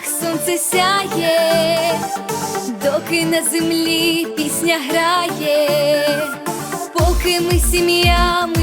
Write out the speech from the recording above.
Сонце сяє, доки на землі пісня грає, поки ми сім'ями.